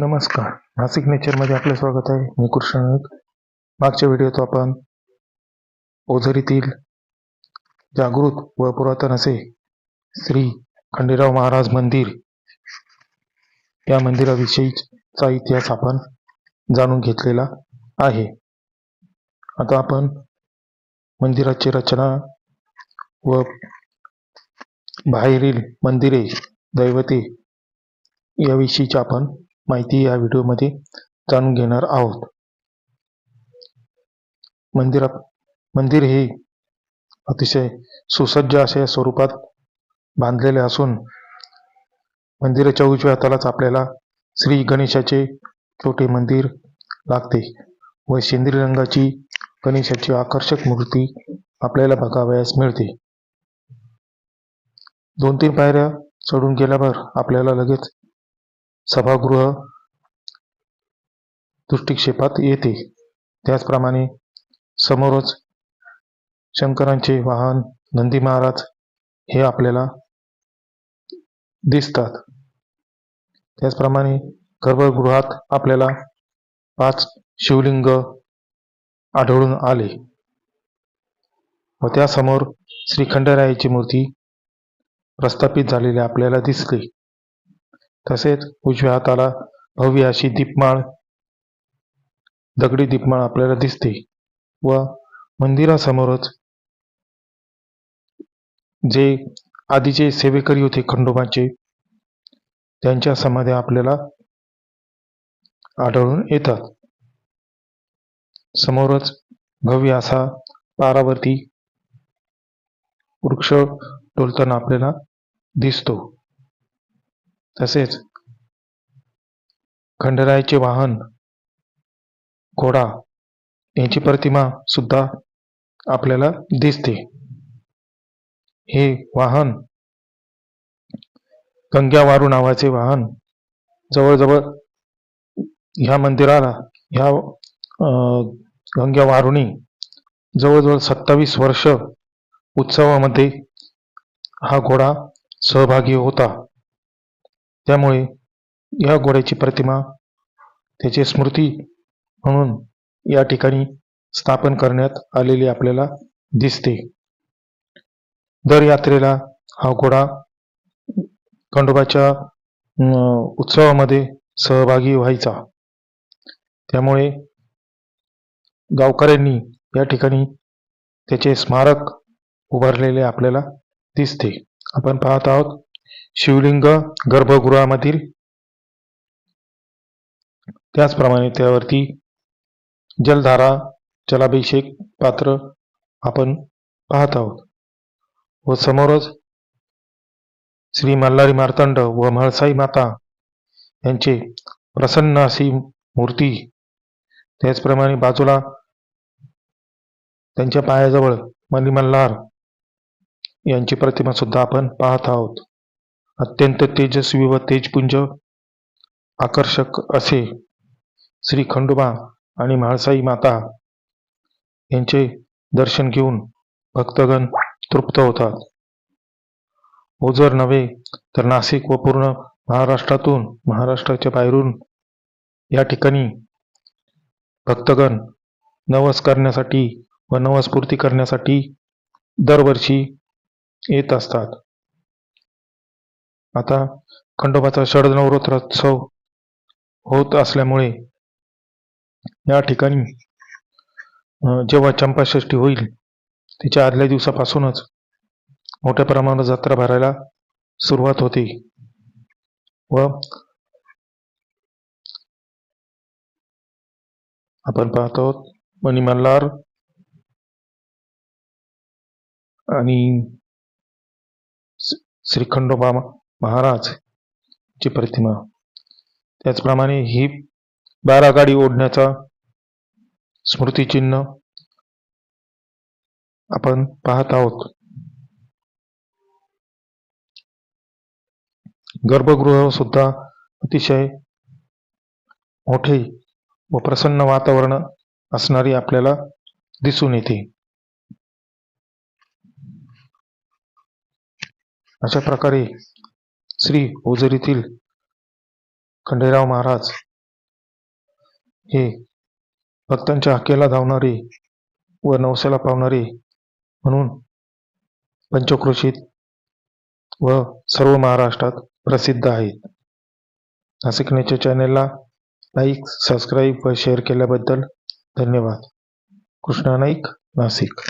नमस्कार. नाशिक नेचरमध्ये आपले स्वागत आहे. मी कृष्ण नाईक. मागच्या व्हिडिओत आपण ओझरीतील जागृत व पुरातन असे श्री खंडेराव महाराज मंदिर या मंदिराविषयीचा इतिहास आपण जाणून घेतलेला आहे. आता आपण मंदिराची रचना व बाहेरील मंदिरे दैवते याविषयीची आपण माहिती या व्हिडिओमध्ये जाणून घेणार आहोत. मंदिरात मंदिर हे अतिशय सुसज्ज अशा स्वरूपात बांधलेले असून मंदिराच्या उजव्या हातालाच आपल्याला श्री गणेशाचे छोटे मंदिर लागते व शेंद्री रंगाची गणेशाची आकर्षक मूर्ती आपल्याला बघावयास मिळते. दोन तीन पायऱ्या चढून गेल्यावर आपल्याला लगेच सभागृह दृष्टिक्षेपात येते. त्याचप्रमाणे समोरच शंकरांचे वाहन नंदी महाराज हे आपल्याला दिसतात. त्याचप्रमाणे गर्भगृहात आपल्याला पाच शिवलिंग आढळून आले व त्यासमोर श्रीखंडरायाची मूर्ती प्रस्थापित झालेली आपल्याला दिसली तसेच उजव्या हाताला भव्य अशी दीपमाळ दगडी दीपमाळ आपल्याला दिसते व मंदिरासमोरच जे आधीचे सेवेकरी होते खंडोबाचे त्यांच्या समाध्या आपल्याला आढळून येतात. समोरच भव्य असा पारावरती वृक्ष डोलताना आपल्याला दिसतो. तसेच खंडरायाचे वाहन घोडा यांची प्रतिमा सुद्धा आपल्याला दिसते. हे वाहन गंग्यावारू नावाचे वाहन जवळजवळ ह्या मंदिराला ह्या अं, गंग्यावारुणी जवळजवळ सत्तावीस वर्ष उत्सवामध्ये हा घोडा सहभागी होता. त्यामुळे या घोड्याची प्रतिमा त्याची स्मृती म्हणून या ठिकाणी स्थापन करण्यात आलेली आपल्याला दिसते. दर यात्रेला हा घोडा खंडोबाच्या अं, उत्सवामध्ये सहभागी व्हायचा. त्यामुळे गावकऱ्यांनी या ठिकाणी त्याचे स्मारक उभारलेले आपल्याला दिसते. आपण पाहत आहोत शिवलिंग गर्भगृहामधील. त्याचप्रमाणे त्यावरती जलधारा जलाभिषेक पात्र आपण पाहत आहोत. व समोरच श्री मल्हारी मार्तंड व म्हाळसाई माता यांचे प्रसन्न अशी मूर्ती. त्याचप्रमाणे बाजूला त्यांच्या पायाजवळ मनी मल्हार यांची प्रतिमा सुद्धा आपण पाहत आहोत. अत्यंत तेजस्वी व तेजपुंज आकर्षक असे श्री खंडोबा आणि म्हाळसाई माता यांचे दर्शन घेऊन भक्तगण तृप्त होतात. ओझर नव्हे तर नाशिक व पूर्ण महाराष्ट्रातून महाराष्ट्राच्या बाहेरून या ठिकाणी भक्तगण नवस करण्यासाठी व नवस्फूर्ती करण्यासाठी दरवर्षी येत असतात. आता खंडोबाचा शरद नवरात्रोत्सव होत असल्यामुळे या ठिकाणी जेव्हा चंपाषष्ठी होईल तिच्या आदल्या दिवसापासूनच मोठ्या प्रमाणात जत्रा भरायला सुरुवात होते. व आपण पाहतो मणी मल्हार आणि स- श्री खंडोबा महाराज ची प्रतिमा. त्याचप्रमाणे ही बारा गाडी ओढण्याचा स्मृतिचिन्ह आपण पाहत आहोत. गर्भगृह सुद्धा अतिशय मोठे व प्रसन्न वातावरण असणारी आपल्याला दिसून येते. अशा प्रकारे श्री ओझरीतील खंडेराव महाराज हे भक्तांच्या हक्केला धावणारे व नवसेला पावणारे म्हणून पंचक्रोशीत व सर्व महाराष्ट्रात प्रसिद्ध आहेत. नाशिक नेचर चॅनेलला लाईक सबस्क्राईब व शेअर केल्याबद्दल धन्यवाद. कृष्णा नाईक नाशिक.